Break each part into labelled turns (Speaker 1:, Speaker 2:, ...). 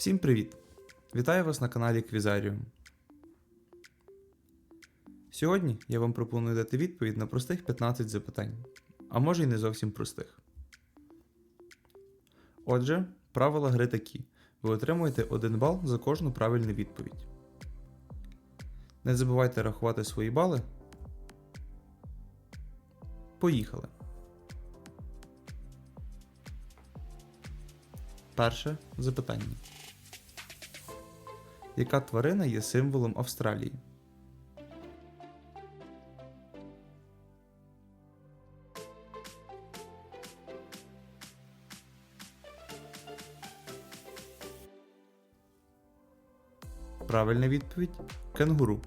Speaker 1: Всім привіт! Вітаю вас на каналі Квізаріум. Сьогодні я вам пропоную дати відповідь на простих 15 запитань, а може й не зовсім простих. Отже, правила гри такі: ви отримуєте 1 бал за кожну правильну відповідь. Не забувайте рахувати свої бали. Поїхали! Перше запитання. Яка тварина є символом Австралії? Правильна відповідь кенгуру.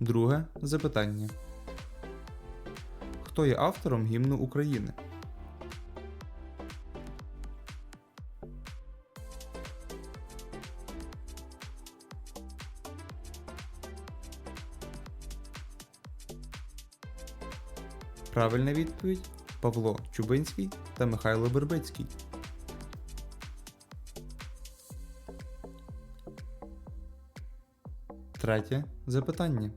Speaker 1: Друге запитання. Хто є автором гімну України? Правильна відповідь Павло Чубинський та Михайло Бербицький. Третє запитання.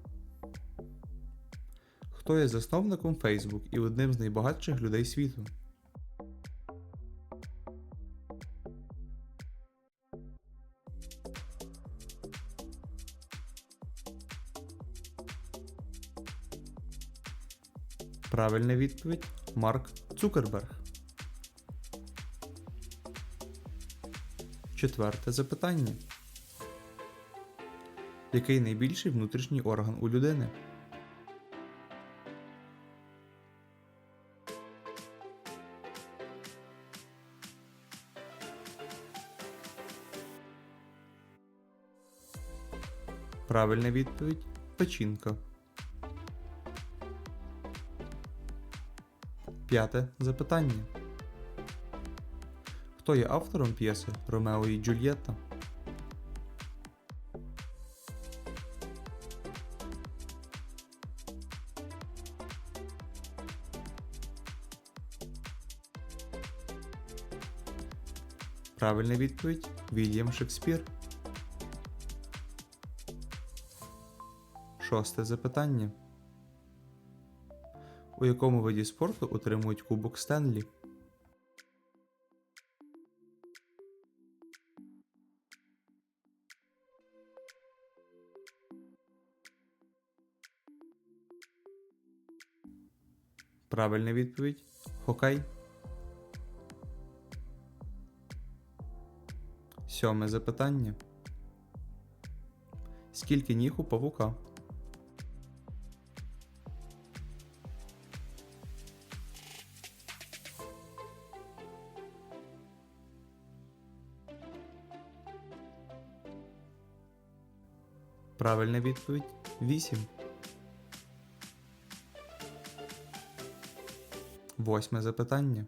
Speaker 1: Хто є засновником Facebook і одним з найбагатших людей світу? Правильна відповідь Марк Цукерберг. Четверте запитання. Який найбільший внутрішній орган у людини? Правильна відповідь печінка. П'яте запитання. Хто є автором п'єси Ромео і Джульєтта? Правильна відповідь Вільям Шекспір. Шосте запитання. У якому виді спорту отримують Кубок Стенлі? Правильна відповідь Хокей. Сьоме запитання. Скільки ніг у павука? Правильна відповідь 8. Восьме запитання.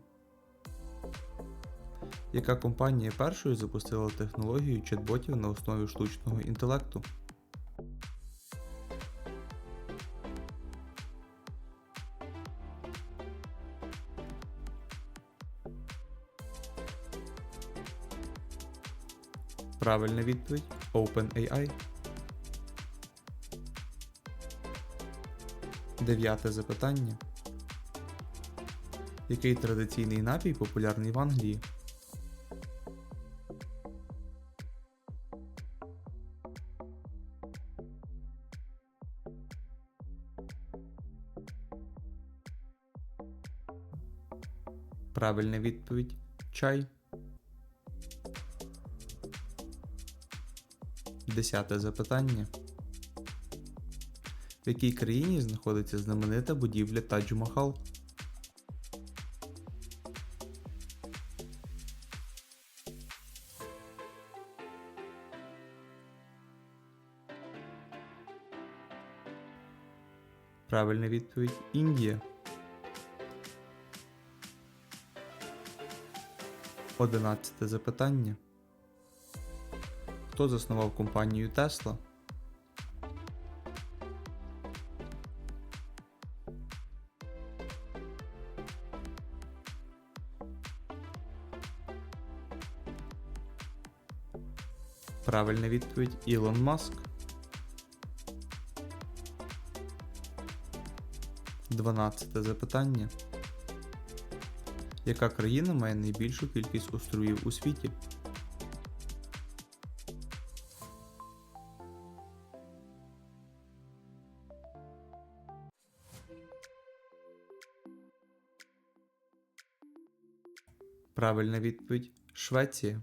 Speaker 1: Яка компанія першою запустила технологію чат-ботів на основі штучного інтелекту? Правильна відповідь OpenAI. Дев'яте запитання. Який традиційний напій популярний в Англії? Правильна відповідь чай. Десяте запитання. В якій країні знаходиться знаменита будівля Тадж-Махал? Правильна відповідь Індія. Одинадцяте запитання. Хто заснував компанію Tesla? Правильна відповідь Ілон Маск. 12 запитання. Яка країна має найбільшу кількість островів у світі? Правильна відповідь Швеція.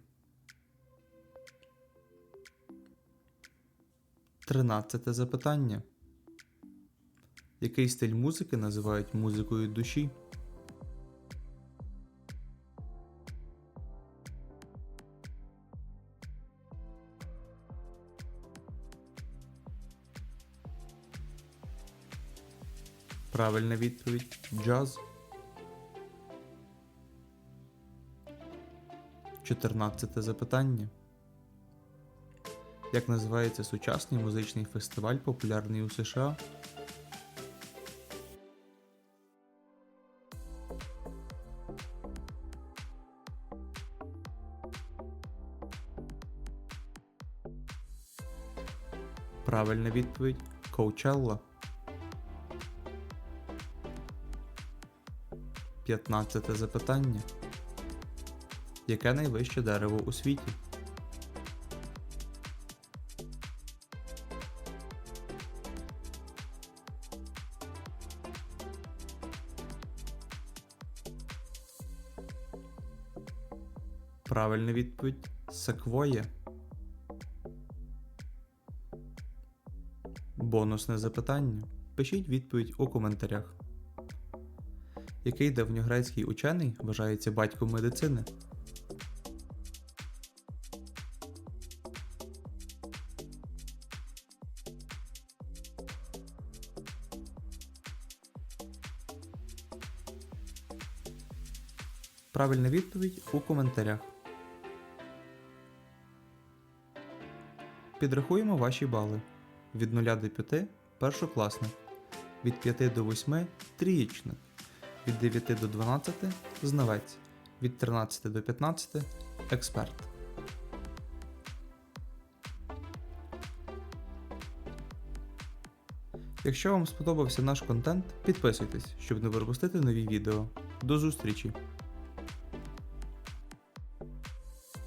Speaker 1: 13 запитання. Який стиль музики називають музикою душі? Правильна відповідь джаз. 14 запитання. Як називається сучасний музичний фестиваль, популярний у США? Правильна відповідь Коучелла. 15 запитання. Яке найвище дерево у світі? Правильна відповідь Секвоє. Бонусне запитання. Пишіть відповідь у коментарях. Який давньогрецький учений вважається батьком медицини? Правильна відповідь у коментарях. Підрахуємо ваші бали. Від 0 до 5 першокласник, від 5 до 8 трієчник, від 9 до 12 знавець, від 13 до 15 експерт. Якщо вам сподобався наш контент, підписуйтесь, щоб не пропустити нові відео. До зустрічі!